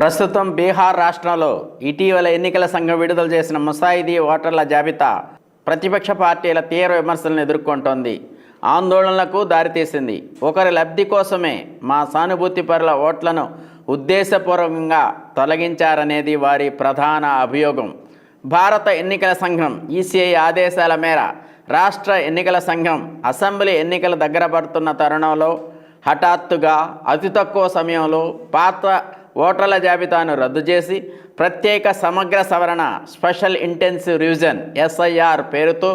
ప్రస్తుతం బీహార్ రాష్ట్రంలో ఇటీవల ఎన్నికల సంఘం విడుదల చేసిన ముసాయిదీ ఓటర్ల జాబితా ప్రతిపక్ష పార్టీల తీవ్ర విమర్శలను ఎదుర్కొంటోంది. ఆందోళనలకు దారితీసింది. ఒకరి లబ్ధి కోసమే మా సానుభూతి పరుల ఓట్లను ఉద్దేశపూర్వకంగా తొలగించారనేది వారి ప్రధాన అభియోగం. భారత ఎన్నికల సంఘం ఈసీఐ ఆదేశాల మేర రాష్ట్ర ఎన్నికల సంఘం అసెంబ్లీ ఎన్నికలు దగ్గర పడుతున్న తరుణంలో హఠాత్తుగా అతి తక్కువ సమయంలో పాత్ర ఓటర్ల జాబితాను రద్దు చేసి ప్రత్యేక సమగ్ర సవరణ స్పెషల్ ఇంటెన్సివ్ రివిజన్ ఎస్ఐఆర్ పేరుతో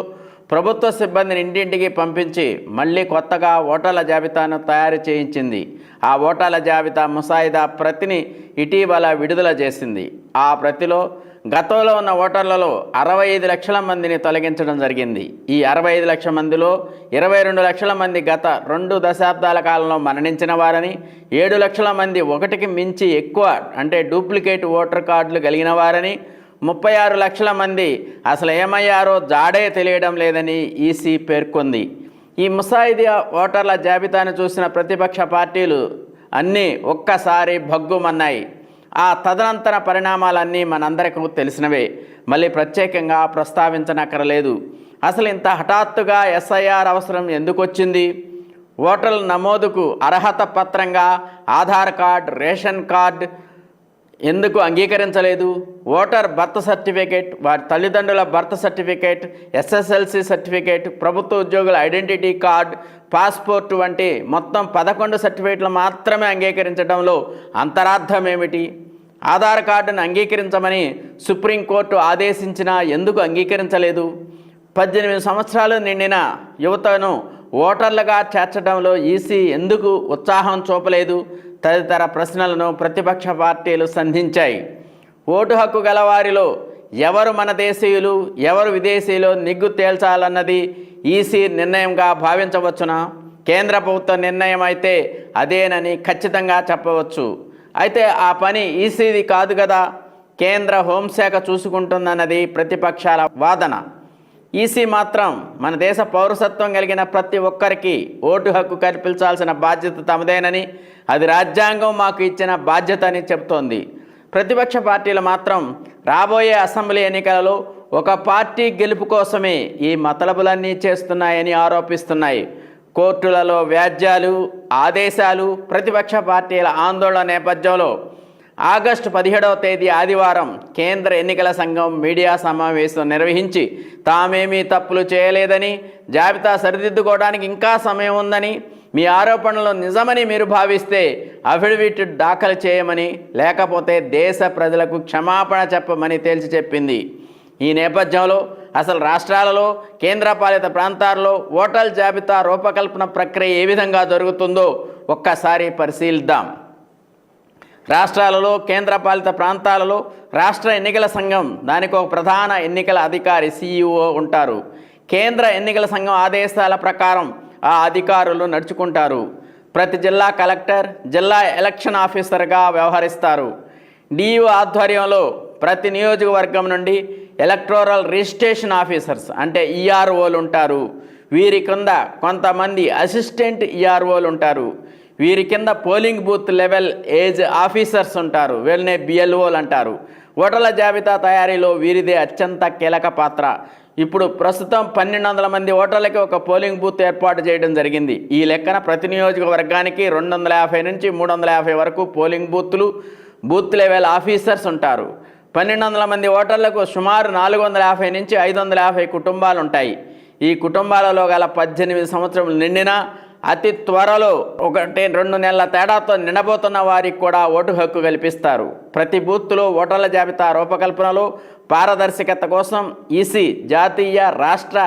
ప్రభుత్వ సిబ్బందిని ఇంటింటికి పంపించి మళ్ళీ కొత్తగా ఓటర్ల జాబితాను తయారు చేయించింది. ఆ ఓటర్ల జాబితా ముసాయిదా ప్రతిని ఇటీవల విడుదల చేసింది. ఆ ప్రతిలో గతంలో ఉన్న ఓటర్లలో అరవై ఐదు లక్షల మందిని తొలగించడం జరిగింది. ఈ అరవై ఐదు లక్షల మందిలో ఇరవై రెండు లక్షల మంది గత రెండు దశాబ్దాల కాలంలో మరణించిన వారని ఏడు లక్షల మంది ఒకటికి మించి ఎక్కువ అంటే డూప్లికేట్ ఓటర్ కార్డులు కలిగిన వారని ముప్పై ఆరు లక్షల మంది అసలు ఏమయ్యారో జాడే తెలియడం లేదని ఈసీ పేర్కొంది. ఈ ముసాయిదా ఓటర్ల జాబితాను చూసిన ప్రతిపక్ష పార్టీలు అన్నీ ఒక్కసారి భగ్గుమన్నాయి. ఆ తదనంతర పరిణామాలన్నీ మనందరికీ తెలిసినవే. మళ్ళీ ప్రత్యేకంగా ప్రస్తావించనక్కరలేదు. అసలు ఇంత హఠాత్తుగా ఎస్ఐఆర్ అవసరం ఎందుకు వచ్చింది ఓటర్ల నమోదుకు అర్హత పత్రంగా ఆధార్ కార్డ్ రేషన్ కార్డ్ ఎందుకు అంగీకరించలేదు? ఓటర్ బర్త్ సర్టిఫికేట్ వారి తల్లిదండ్రుల బర్త్ సర్టిఫికేట్ ఎస్ఎస్ఎల్సి సర్టిఫికేట్ ప్రభుత్వ ఉద్యోగుల ఐడెంటిటీ కార్డ్ పాస్పోర్ట్ వంటి మొత్తం పదకొండు సర్టిఫికేట్లు మాత్రమే అంగీకరించడంలో అంతరార్థం ఏమిటి ఆధార్ కార్డును అంగీకరించమని సుప్రీంకోర్టు ఆదేశించినా ఎందుకు అంగీకరించలేదు? పద్దెనిమిది సంవత్సరాలు నిండిన యువతను ఓటర్లుగా చేర్చడంలో ఈసీ ఎందుకు ఉత్సాహం చూపలేదు? తదితర ప్రశ్నలను ప్రతిపక్ష పార్టీలు సంధించాయి. ఓటు హక్కు గలవారిలో ఎవరు మన దేశీయులు ఎవరు విదేశీయులు నిగ్గు తేల్చాలన్నది ఈసీ నిర్ణయంగా భావించవచ్చునా? కేంద్ర ప్రభుత్వ నిర్ణయం అయితే అదేనని ఖచ్చితంగా చెప్పవచ్చు. అయితే ఆ పని ఈసీది కాదు కదా. కేంద్ర హోంశాఖ చూసుకుంటుందన్నది ప్రతిపక్షాల వాదన. ఈసీ మాత్రం మన దేశ పౌరసత్వం కలిగిన ప్రతి ఒక్కరికి ఓటు హక్కు కల్పించాల్సిన బాధ్యత తమదేనని అది రాజ్యాంగం మాకు ఇచ్చిన బాధ్యత అని చెబుతోంది. ప్రతిపక్ష పార్టీలు మాత్రం రాబోయే అసెంబ్లీ ఎన్నికలలో ఒక పార్టీ గెలుపు కోసమే ఈ మతలబులన్నీ చేస్తున్నాయని ఆరోపిస్తున్నాయి. కోర్టులలో వ్యాజ్యాలు ఆదేశాలు ప్రతిపక్ష పార్టీల ఆందోళన నేపథ్యంలో ఆగస్టు పదిహేడవ తేదీ ఆదివారం కేంద్ర ఎన్నికల సంఘం మీడియా సమావేశం నిర్వహించి తామేమీ తప్పులు చేయలేదని జాబితా సరిదిద్దుకోవడానికి ఇంకా సమయం ఉందని మీ ఆరోపణలు నిజమని మీరు భావిస్తే అఫిడవిట్ దాఖలు చేయమని లేకపోతే దేశ ప్రజలకు క్షమాపణ చెప్పమని తేల్చి చెప్పింది. ఈ నేపథ్యంలో అసలు రాష్ట్రాలలో కేంద్రపాలిత ప్రాంతాల్లో ఓటర్ల జాబితా రూపకల్పన ప్రక్రియ ఏ విధంగా జరుగుతుందో ఒక్కసారి పరిశీలిద్దాం. రాష్ట్రాలలో కేంద్రపాలిత ప్రాంతాలలో రాష్ట్ర ఎన్నికల సంఘం దానికి ఒక ప్రధాన ఎన్నికల అధికారి సీఈఓ ఉంటారు. కేంద్ర ఎన్నికల సంఘం ఆదేశాల ప్రకారం ఆ అధికారులు నడుచుకుంటారు. ప్రతి జిల్లా కలెక్టర్ జిల్లా ఎలక్షన్ ఆఫీసర్గా వ్యవహరిస్తారు. డిఈఓ ఆధ్వర్యంలో ప్రతి నియోజకవర్గం నుండి ఎలక్టోరల్ రిజిస్ట్రేషన్ ఆఫీసర్స్ అంటే ఈఆర్ఓలు ఉంటారు. వీరి కింద కొంతమంది అసిస్టెంట్ ఈఆర్ఓలు ఉంటారు. వీరి కింద polling booth level age officers ఉంటారు. వీళ్ళనే బిఎల్ఓలు అంటారు. ఓటర్ల జాబితా తయారీలో వీరిదే అత్యంత కీలక పాత్ర. ఇప్పుడు ప్రస్తుతం పన్నెండు వందల మంది ఓటర్లకి ఒక పోలింగ్ బూత్ ఏర్పాటు చేయడం జరిగింది. ఈ లెక్కన ప్రతి నియోజకవర్గానికి రెండు వందల యాభై నుంచి మూడు వందల యాభై వరకు పోలింగ్ బూత్లు బూత్ లెవెల్ ఆఫీసర్స్ ఉంటారు. పన్నెండు వందల మంది ఓటర్లకు సుమారు నాలుగు వందల యాభై నుంచి ఐదు వందల యాభై కుటుంబాలు ఉంటాయి ఈ కుటుంబాలలో గల పద్దెనిమిది సంవత్సరములు నిండిన అతి త్వరలో ఒకటి రెండు నెలల తేడాతో నిండబోతున్న వారికి కూడా ఓటు హక్కు కల్పిస్తారు. ప్రతి బూత్లో ఓటర్ల జాబితా రూపకల్పనలో పారదర్శకత కోసం ఈసీ జాతీయ రాష్ట్ర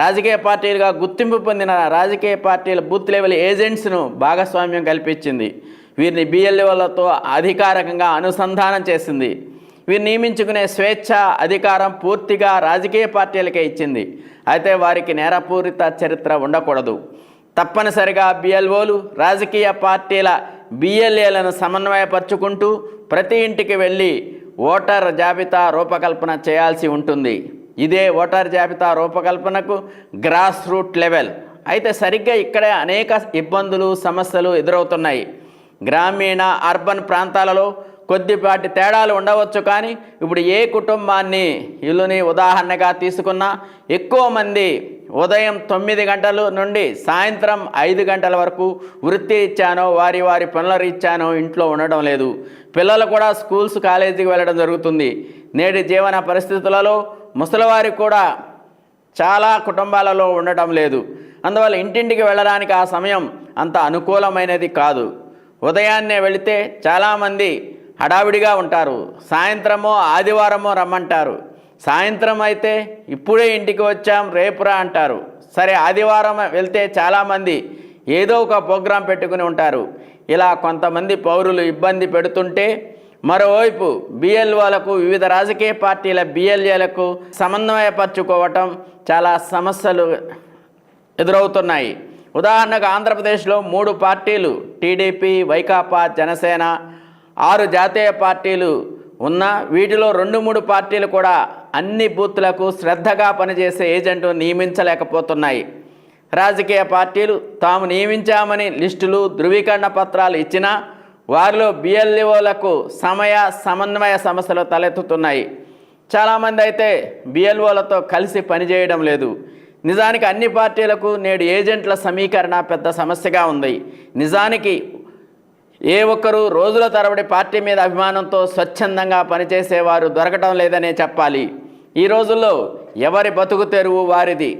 రాజకీయ పార్టీలుగా గుర్తింపు పొందిన రాజకీయ పార్టీల బూత్ లెవెల్ ఏజెంట్స్ను భాగస్వామ్యం కల్పించింది. వీరిని బిఎల్ఓలతో అధికారికంగా అనుసంధానం చేసింది. వీరు నియమించుకునే స్వేచ్ఛ అధికారం పూర్తిగా రాజకీయ పార్టీలకే ఇచ్చింది. అయితే వారికి నేరపూరిత చరిత్ర ఉండకూడదు. తప్పనిసరిగా బిఎల్ఓలు రాజకీయ పార్టీల బిఎల్ఏలను సమన్వయపరుచుకుంటూ ప్రతి ఇంటికి వెళ్ళి ఓటర్ జాబితా రూపకల్పన చేయాల్సి ఉంటుంది. ఇదే ఓటర్ జాబితా రూపకల్పనకు గ్రాస్ రూట్ లెవెల్. అయితే సరిగ్గా ఇక్కడే అనేక ఇబ్బందులు సమస్యలు ఎదురవుతున్నాయి. గ్రామీణ అర్బన్ ప్రాంతాలలో కొద్దిపాటి తేడాలు ఉండవచ్చు కానీ ఇప్పుడు ఏ కుటుంబాన్ని ఇల్లుని ఉదాహరణగా తీసుకున్నా ఎక్కువ మంది ఉదయం తొమ్మిది గంటల నుండి సాయంత్రం ఐదు గంటల వరకు వృత్తి ఇచ్చానో వారి వారి పనుల రీత్యానో ఇంట్లో ఉండడం లేదు. పిల్లలు కూడా స్కూల్స్ కాలేజీకి వెళ్ళడం జరుగుతుంది. నేటి జీవన పరిస్థితులలో ముసలివారికి కూడా చాలా కుటుంబాలలో ఉండటం లేదు. అందువల్ల ఇంటింటికి వెళ్ళడానికి ఆ సమయం అంత అనుకూలమైనది కాదు. ఉదయాన్నే వెళితే చాలామంది హడావిడిగా ఉంటారు. సాయంత్రమో ఆదివారమో రమ్మంటారు. సాయంత్రం అయితే ఇప్పుడే ఇంటికి వచ్చాం రేపురా అంటారు. సరే ఆదివారం వెళ్తే చాలామంది ఏదో ఒక ప్రోగ్రాం పెట్టుకుని ఉంటారు. ఇలా కొంతమంది పౌరులు ఇబ్బంది పెడుతుంటే మరోవైపు బిఎల్ఓలకు వివిధ రాజకీయ పార్టీల బిఎల్ఏలకు సమన్వయపరచుకోవటం చాలా సమస్యలు ఎదురవుతున్నాయి. ఉదాహరణకు ఆంధ్రప్రదేశ్లో మూడు పార్టీలు టీడీపీ వైకాపా జనసేన ఆరు జాతీయ పార్టీలు ఉన్న వీటిలో రెండు మూడు పార్టీలు కూడా అన్ని బూత్లకు శ్రద్ధగా పనిచేసే ఏజెంటు నియమించలేకపోతున్నాయి. రాజకీయ పార్టీలు తాము నియమించామని లిస్టులు ధృవీకరణ పత్రాలు ఇచ్చినా వారిలో బిఎల్ఓలకు సమయ సమన్వయ సమస్యలు తలెత్తుతున్నాయి. చాలామంది అయితే బిఎల్ఓలతో కలిసి పనిచేయడం లేదు. నిజానికి అన్ని పార్టీలకు నేడు ఏజెంట్ల సమీకరణ పెద్ద సమస్యగా ఉంది. నిజానికి ఏ ఒక్కరూ రోజుల తరబడి పార్టీ మీద అభిమానంతో స్వచ్ఛందంగా పనిచేసేవారు దొరకటం లేదనే చెప్పాలి. ఈ రోజుల్లో ఎవరి బతుకు తెరువు వారిది?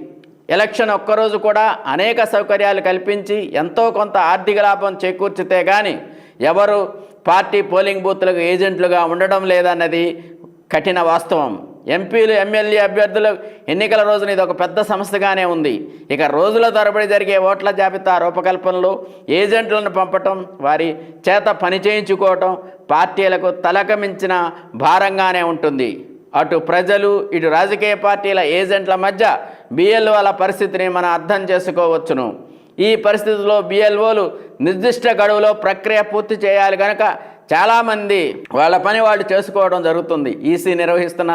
ఎలక్షన్ ఒక్కరోజు కూడా అనేక సౌకర్యాలు కల్పించి ఎంతో కొంత ఆర్థిక లాభం చేకూర్చితే కానీ ఎవరు పార్టీ పోలింగ్ బూత్లకు ఏజెంట్లుగా ఉండడం లేదన్నది కఠిన వాస్తవం. ఎంపీలు ఎమ్మెల్యే అభ్యర్థులు ఎన్నికల రోజున ఇది ఒక పెద్ద సమస్యగానే ఉంది. ఇక రోజుల తరబడి జరిగే ఓట్ల జాబితా రూపకల్పనలు ఏజెంట్లను పంపటం వారి చేత పని చేయించుకోవటం పార్టీలకు తలకమించిన భారంగానే ఉంటుంది. అటు ప్రజలు ఇటు రాజకీయ పార్టీల ఏజెంట్ల మధ్య బిఎల్ఓల పరిస్థితిని మనం అర్థం చేసుకోవచ్చును. ఈ పరిస్థితిలో బిఎల్ఓలు నిర్దిష్ట గడువులో ప్రక్రియ పూర్తి చేయాలి కనుక చాలామంది వాళ్ళ పని వాళ్ళు చేసుకోవడం జరుగుతుంది. ఈసీ నిర్వహిస్తున్న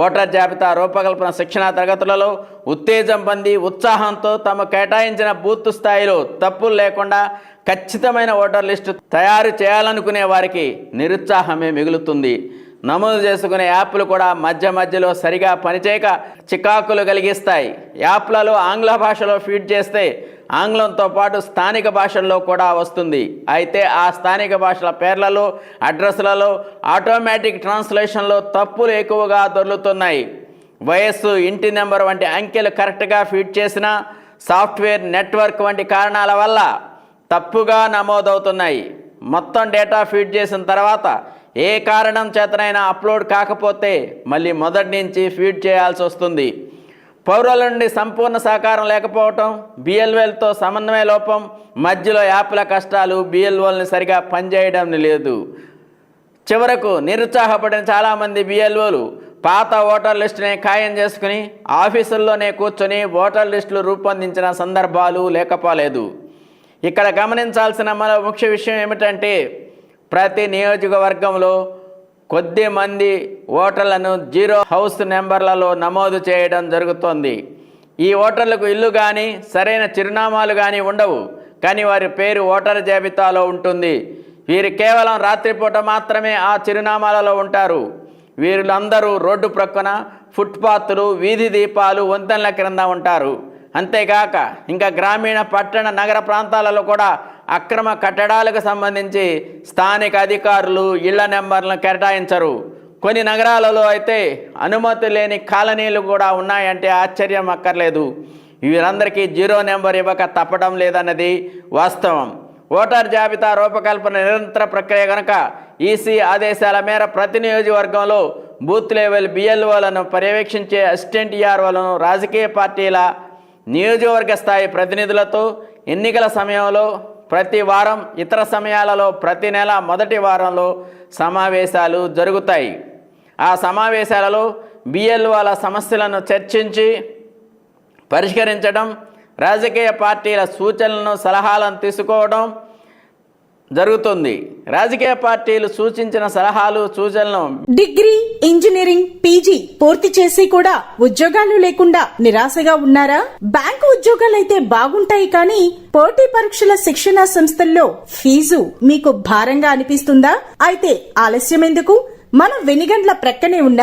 ఓటర్ జాబితా రూపకల్పన శిక్షణా తరగతులలో ఉత్తేజం పొంది ఉత్సాహంతో తమ కేటాయించిన బూత్ స్థాయిలో తప్పులు లేకుండా ఖచ్చితమైన ఓటర్ లిస్టు తయారు చేయాలనుకునే వారికి నిరుత్సాహమే మిగులుతుంది. నమోదు చేసుకునే యాప్లు కూడా మధ్య మధ్యలో సరిగా పనిచేయక చికాకులు కలిగిస్తాయి. యాప్లలో ఆంగ్ల భాషలో ఫీడ్ చేస్తే ఆంగ్లంతో పాటు స్థానిక భాషల్లో కూడా వస్తుంది. అయితే ఆ స్థానిక భాషల పేర్లలో అడ్రస్లలో ఆటోమేటిక్ ట్రాన్స్లేషన్లో తప్పులు ఎక్కువగా దొర్లుతున్నాయి. వయస్సు ఇంటి నెంబర్ వంటి అంకెలు కరెక్ట్గా ఫీడ్ చేసిన సాఫ్ట్వేర్ నెట్వర్క్ వంటి కారణాల వల్ల తప్పుగా నమోదవుతున్నాయి. మొత్తం డేటా ఫీడ్ చేసిన తర్వాత ఏ కారణం చేతనైనా అప్లోడ్ కాకపోతే మళ్ళీ మొదటి నుంచి ఫీడ్ చేయాల్సి వస్తుంది. పౌరుల నుండి సంపూర్ణ సహకారం లేకపోవటం బిఎల్ఓలతో సమన్వయ లోపం మధ్యలో యాప్ల కష్టాలు బిఎల్ఓల్ని సరిగా పనిచేయడం లేదు. చివరకు నిరుత్సాహపడిన చాలామంది బిఎల్ఓలు పాత ఓటర్ లిస్టునే ఖాయం చేసుకుని ఆఫీసుల్లోనే కూర్చొని ఓటర్ లిస్టులు రూపొందించిన సందర్భాలు లేకపోలేదు. ఇక్కడ గమనించాల్సిన మరో ముఖ్య విషయం ఏమిటంటే ప్రతి నియోజకవర్గంలో కొద్ది మంది ఓటర్లను జీరో హౌస్ నెంబర్లలో నమోదు చేయడం జరుగుతోంది. ఈ ఓటర్లకు ఇల్లు కానీ సరైన చిరునామాలు కానీ ఉండవు. కానీ వారి పేరు ఓటర్ జాబితాలో ఉంటుంది. వీరు కేవలం రాత్రిపూట మాత్రమే ఆ చిరునామాలలో ఉంటారు. వీరులందరూ రోడ్డు ప్రక్కన ఫుట్పాత్లు వీధి దీపాలు వంతెనల క్రింద ఉంటారు. అంతేకాక ఇంకా గ్రామీణ పట్టణ నగర ప్రాంతాలలో కూడా అక్రమ కట్టడాలకు సంబంధించి స్థానిక అధికారులు ఇళ్ళ నెంబర్లను కేటాయించరు. కొన్ని నగరాలలో అయితే అనుమతి లేని కాలనీలు కూడా ఉన్నాయంటే ఆశ్చర్యం అక్కర్లేదు. వీరందరికీ జీరో నెంబర్ ఇవ్వక తప్పడం లేదన్నది వాస్తవం. ఓటర్ జాబితా రూపకల్పన నిరంతర ప్రక్రియ కనుక ఈసీ ఆదేశాల మేర ప్రతి నియోజకవర్గంలో బూత్ లెవెల్ బిఎల్ఓలను పర్యవేక్షించే అసిస్టెంట్ ఈఆర్ఓలను రాజకీయ పార్టీల నియోజకవర్గ స్థాయి ప్రతినిధులతో ఎన్నికల సమయంలో ప్రతి వారం ఇతర సమయాలలో ప్రతి నెల మొదటి వారంలో సమావేశాలు జరుగుతాయి. ఆ సమావేశాలలో బిఎల్ఓల సమస్యలను చర్చించి పరిష్కరించడం రాజకీయ పార్టీల సూచనలను సలహాలను తీసుకోవడం జరుగుతుంది. రాజకీయ పార్టీలు సూచించిన సలహాలు సూచనలు డిగ్రీ ఇంజనీరింగ్ పీజీ పూర్తి చేసి కూడా ఉద్యోగాలు లేకుండా నిరాశగా ఉన్నారా? బ్యాంకు ఉద్యోగాలైతే బాగుంటాయి కానీ పోటీ పరీక్షల శిక్షణ సంస్థల్లో ఫీజు మీకు భారంగా అనిపిస్తుందా? అయితే ఆలస్యం ఎందుకు మన వెనిగండ్ల ప్రక్కనే ఉన్న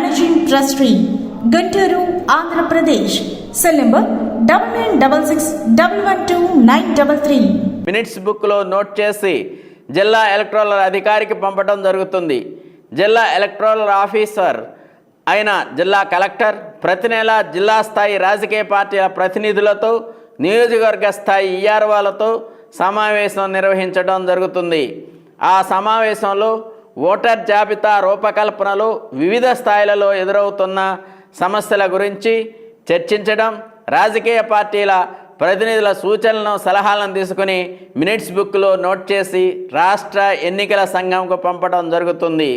managing trustee Guntur Andhra Pradesh cell number double nine double six double one two nine double three minutes బుక్లో నోట్ చేసి జిల్లా ఎలక్ట్రల్ అధికారికి పంపడం జరుగుతుంది. జిల్లా ఎలక్ట్రల్ ఆఫీసర్ అయిన జిల్లా కలెక్టర్ ప్రతి నెల జిల్లా స్థాయి రాజకీయ పార్టీల ప్రతినిధులతో నియోజకవర్గ స్థాయి ఈఆర్వాలతో సమావేశం నిర్వహించడం జరుగుతుంది. ఆ సమావేశంలో ఓటర్ జాబితా రూపకల్పనలో వివిధ స్థాయిలలో ఎదురవుతున్న సమస్యల గురించి చర్చించడం రాజకీయ పార్టీల ప్రతినిధుల సూచనలను సలహాలను తీసుకుని మినిట్స్ బుక్లో నోట్ చేసి రాష్ట్ర ఎన్నికల సంఘంకు పంపడం జరుగుతుంది.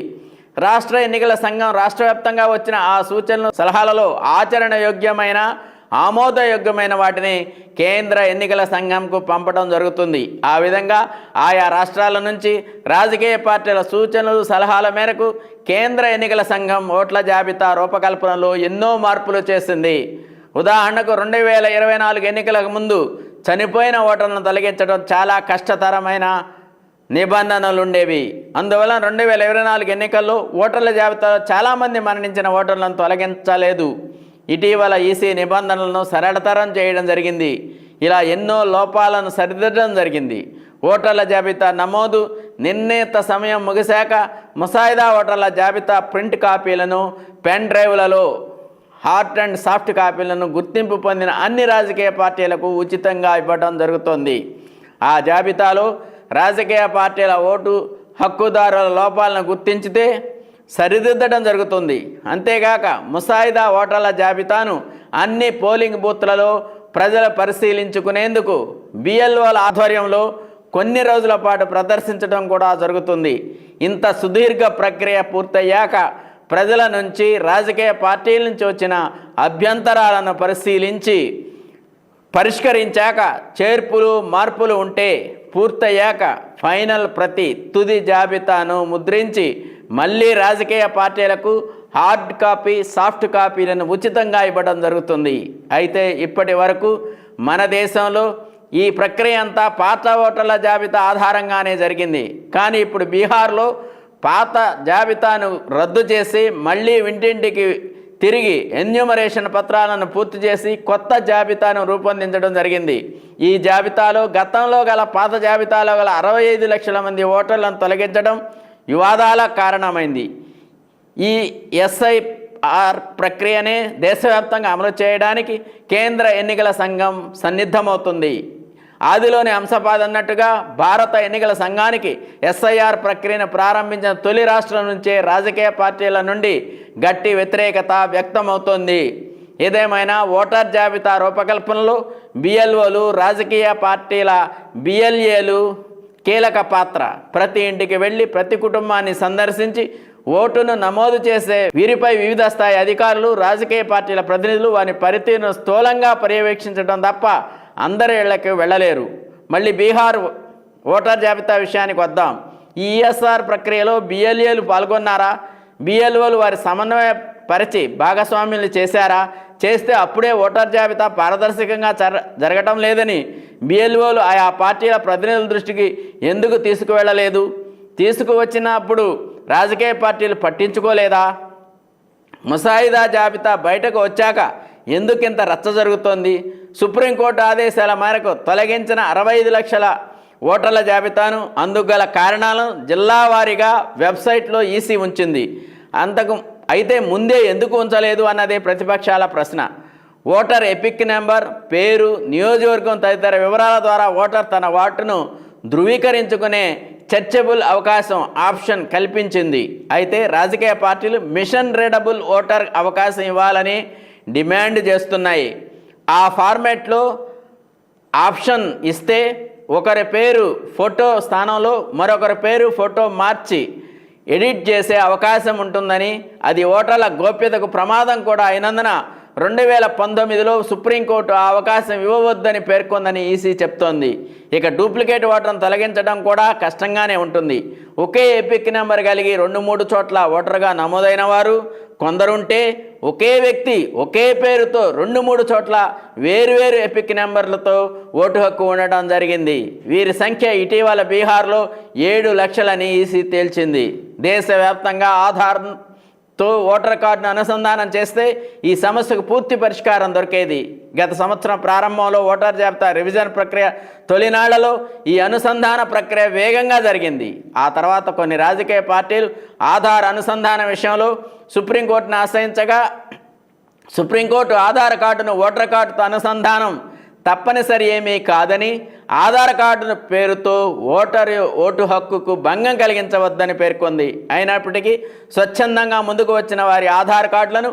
రాష్ట్ర ఎన్నికల సంఘం రాష్ట్ర వచ్చిన ఆ సూచనలు సలహాలలో ఆచరణ యోగ్యమైన ఆమోదయోగ్యమైన వాటిని కేంద్ర ఎన్నికల సంఘంకు పంపడం జరుగుతుంది. ఆ విధంగా ఆయా రాష్ట్రాల నుంచి రాజకీయ పార్టీల సూచనలు సలహాల మేరకు కేంద్ర ఎన్నికల సంఘం ఓట్ల జాబితా రూపకల్పనలో ఎన్నో మార్పులు చేసింది. ఉదాహరణకు రెండు వేల ఇరవై నాలుగు ఎన్నికలకు ముందు చనిపోయిన ఓటర్లను తొలగించడం చాలా కష్టతరమైన నిబంధనలు ఉండేవి అందువల్ల రెండు వేల ఇరవై నాలుగు ఎన్నికల్లో ఓటర్ల జాబితాలో చాలామంది మరణించిన ఓటర్లను తొలగించలేదు. ఇటీవల ఈసీ నిబంధనలను సరళతరం చేయడం జరిగింది. ఇలా ఎన్నో లోపాలను సరిదిద్దడం జరిగింది. ఓటర్ల జాబితా నమోదు నిర్ణీత సమయం ముగిశాక ముసాయిదా ఓటర్ల జాబితా ప్రింట్ కాపీలను పెన్ డ్రైవ్లలో హార్డ్ అండ్ సాఫ్ట్ కాపీలను గుర్తింపు పొందిన అన్ని రాజకీయ పార్టీలకు ఉచితంగా ఇవ్వడం జరుగుతోంది. ఆ జాబితాలో రాజకీయ పార్టీల ఓటు హక్కుదారుల లోపాలను గుర్తించితే సరిదిద్దడం జరుగుతుంది. అంతేగాక ముసాయిదా ఓటర్ల జాబితాను అన్ని పోలింగ్ బూత్లలో ప్రజలు పరిశీలించుకునేందుకు బిఎల్ఓల ఆధ్వర్యంలో కొన్ని రోజుల పాటు ప్రదర్శించడం కూడా జరుగుతుంది. ఇంత సుదీర్ఘ ప్రక్రియ పూర్తయ్యాక ప్రజల నుంచి రాజకీయ పార్టీల నుంచి వచ్చిన అభ్యంతరాలను పరిశీలించి పరిష్కరించాక చేర్పులు మార్పులు ఉంటే పూర్తయ్యాక ఫైనల్ ప్రతి తుది జాబితాను ముద్రించి మళ్ళీ రాజకీయ పార్టీలకు హార్డ్ కాపీ సాఫ్ట్ కాపీలను ఉచితంగా ఇవ్వడం జరుగుతుంది. అయితే ఇప్పటి వరకు మన దేశంలో ఈ ప్రక్రియ అంతా పాత ఓటర్ల జాబితా ఆధారంగానే జరిగింది. కానీ ఇప్పుడు బీహార్లో పాత జాబితాను రద్దు చేసి మళ్ళీ ఇంటింటికి తిరిగి ఎన్యూమరేషన్ పత్రాలను పూర్తి చేసి కొత్త జాబితాను రూపొందించడం జరిగింది. ఈ జాబితాలో గతంలో గల పాత జాబితాలో గల అరవై ఐదు లక్షల మంది ఓటర్లను తొలగించడం వివాదాల కారణమైంది. ఈ ఎస్ఐఆర్ ప్రక్రియనే దేశవ్యాప్తంగా అమలు చేయడానికి కేంద్ర ఎన్నికల సంఘం సన్నిద్ధమవుతుంది. ఆదిలోని అంశపాద అన్నట్టుగా భారత ఎన్నికల సంఘానికి ఎస్ఐఆర్ ప్రక్రియను ప్రారంభించిన తొలి రాష్ట్రం నుంచే రాజకీయ పార్టీల నుండి గట్టి వ్యతిరేకత వ్యక్తమవుతోంది. ఏదేమైనా ఓటర్ జాబితా రూపకల్పనలు బిఎల్ఓలు రాజకీయ పార్టీల బిఎల్ఏలు కీలక పాత్ర. ప్రతి ఇంటికి వెళ్ళి ప్రతి కుటుంబాన్ని సందర్శించి ఓటును నమోదు చేసే వీరిపై వివిధ స్థాయి అధికారులు రాజకీయ పార్టీల ప్రతినిధులు వారి పనితీరును స్థూలంగా పర్యవేక్షించడం తప్ప అందరి ఇళ్ళకు వెళ్ళలేరు. మళ్ళీ బీహార్ ఓటర్ జాబితా విషయానికి వద్దాం. ఈ ఈఎస్ఆర్ ప్రక్రియలో బిఎల్ఏలు పాల్గొన్నారా? బిఎల్ఓలు వారి సమన్వయ పరిచి భాగస్వామ్యులు చేశారా? చేస్తే అప్పుడే ఓటర్ జాబితా పారదర్శకంగా జర జరగటం లేదని బిఎల్ఓలు ఆయా పార్టీల ప్రతినిధుల దృష్టికి ఎందుకు తీసుకువెళ్ళలేదు? తీసుకువచ్చినప్పుడు రాజకీయ పార్టీలు పట్టించుకోలేదా? ముసాయిదా జాబితా బయటకు వచ్చాక ఎందుకింత రచ్చ జరుగుతోంది? సుప్రీంకోర్టు ఆదేశాల మేరకు తొలగించిన అరవై ఐదు లక్షల ఓటర్ల జాబితాను అందుకు కారణాలను జిల్లా వారీగా వెబ్సైట్లో ఈసీ ఉంచింది. అంతకు అయితే ముందే ఎందుకు ఉంచలేదు అన్నదే ప్రతిపక్షాల ప్రశ్న. ఓటర్ ఎపిక్ నెంబర్ పేరు నియోజకవర్గం తదితర వివరాల ద్వారా ఓటర్ తన ఓటును ధృవీకరించుకునే చర్చబుల్ అవకాశం ఆప్షన్ కల్పించింది. అయితే రాజకీయ పార్టీలు మిషన్ రీడబుల్ ఓటర్ అవకాశం ఇవ్వాలని డిమాండ్ చేస్తున్నాయి. ఆ ఫార్మాట్లో ఆప్షన్ ఇస్తే ఒకరి పేరు ఫోటో స్థానంలో మరొకరి పేరు ఫోటో మార్చి ఎడిట్ చేసే అవకాశం ఉంటుందని అది ఓటర్ల గోప్యతకు ప్రమాదం కూడా అయినందున రెండు వేల పంతొమ్మిదిలో సుప్రీంకోర్టు ఆ అవకాశం ఇవ్వవద్దని పేర్కొందని ఈసీ చెప్తోంది. ఇక డూప్లికేట్ ఓటర్ను తొలగించడం కూడా కష్టంగానే ఉంటుంది. ఒకే ఎపిక్ నెంబర్ కలిగి రెండు మూడు చోట్ల ఓటర్గా నమోదైన వారు కొందరుంటే ఒకే వ్యక్తి ఒకే పేరుతో రెండు మూడు చోట్ల వేరువేరు ఎపిక్ నెంబర్లతో ఓటు హక్కు ఉండటం జరిగింది. వీరి సంఖ్య ఇటీవల బీహార్లో ఏడు లక్షలని ఈసీ తేల్చింది. దేశవ్యాప్తంగా ఆధార్ తో ఓటర్ కార్డును అనుసంధానం చేస్తే ఈ సమస్యకు పూర్తి పరిష్కారం దొరికేది. గత సంవత్సరం ప్రారంభంలో ఓటర్ జాబితా రివిజన్ ప్రక్రియ తొలినాళ్ళలో ఈ అనుసంధాన ప్రక్రియ వేగంగా జరిగింది. ఆ తర్వాత కొన్ని రాజకీయ పార్టీలు ఆధార్ అనుసంధాన విషయంలో సుప్రీంకోర్టును ఆశ్రయించగా సుప్రీంకోర్టు ఆధార్ కార్డును ఓటర్ కార్డుతో అనుసంధానం తప్పనిసరి ఏమీ కాదని ఆధార్ కార్డును పేరుతో ఓటరు ఓటు హక్కుకు భంగం కలిగించవద్దని పేర్కొంది. అయినప్పటికీ స్వచ్ఛందంగా ముందుకు వచ్చిన వారి ఆధార్ కార్డులను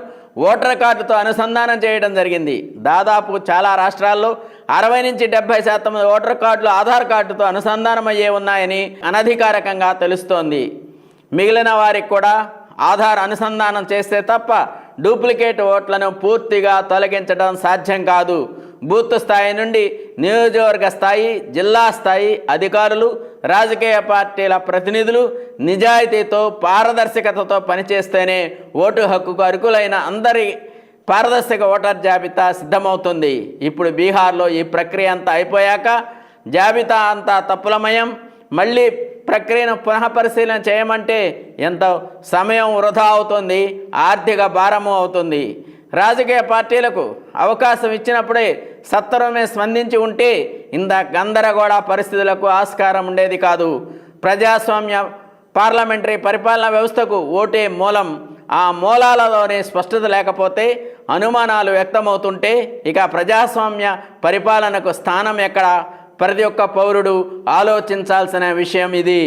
ఓటర్ కార్డుతో అనుసంధానం చేయడం జరిగింది. దాదాపు చాలా రాష్ట్రాల్లో అరవై నుంచి డెబ్బై శాతం ఓటర్ కార్డులు ఆధార్ కార్డుతో అనుసంధానమయ్యే ఉన్నాయని అనధికారికంగా తెలుస్తోంది. మిగిలిన వారికి కూడా ఆధార్ అనుసంధానం చేస్తే తప్ప డూప్లికేట్ ఓట్లను పూర్తిగా తొలగించడం సాధ్యం కాదు. బూత్ స్థాయి నుండి నియోజకవర్గ స్థాయి జిల్లా స్థాయి అధికారులు రాజకీయ పార్టీల ప్రతినిధులు నిజాయితీతో పారదర్శకతతో పనిచేస్తేనే ఓటు హక్కుకు అర్హులైన అందరి పారదర్శక ఓటర్ జాబితా సిద్ధమవుతుంది. ఇప్పుడు బీహార్లో ఈ ప్రక్రియ అంతా అయిపోయాక జాబితా అంతా తప్పులమయం. మళ్ళీ ప్రక్రియను పునః పరిశీలన చేయమంటే ఎంత సమయం వృధా అవుతుంది ఆర్థిక భారము అవుతుంది. రాజకీయ పార్టీలకు అవకాశం ఇచ్చినప్పుడే సత్వరమే స్పందించి ఉంటే ఇంత గందరగోళ పరిస్థితులకు ఆస్కారం ఉండేది కాదు. ప్రజాస్వామ్య పార్లమెంటరీ పరిపాలనా వ్యవస్థకు ఓటే మూలం. ఆ మూలాలలోనే స్పష్టత లేకపోతే అనుమానాలు వ్యక్తమవుతుంటే ఇక ప్రజాస్వామ్య పరిపాలనకు స్థానం ఎక్కడ? ప్రతి ఒక్క పౌరుడు ఆలోచించాల్సిన విషయం ఇది.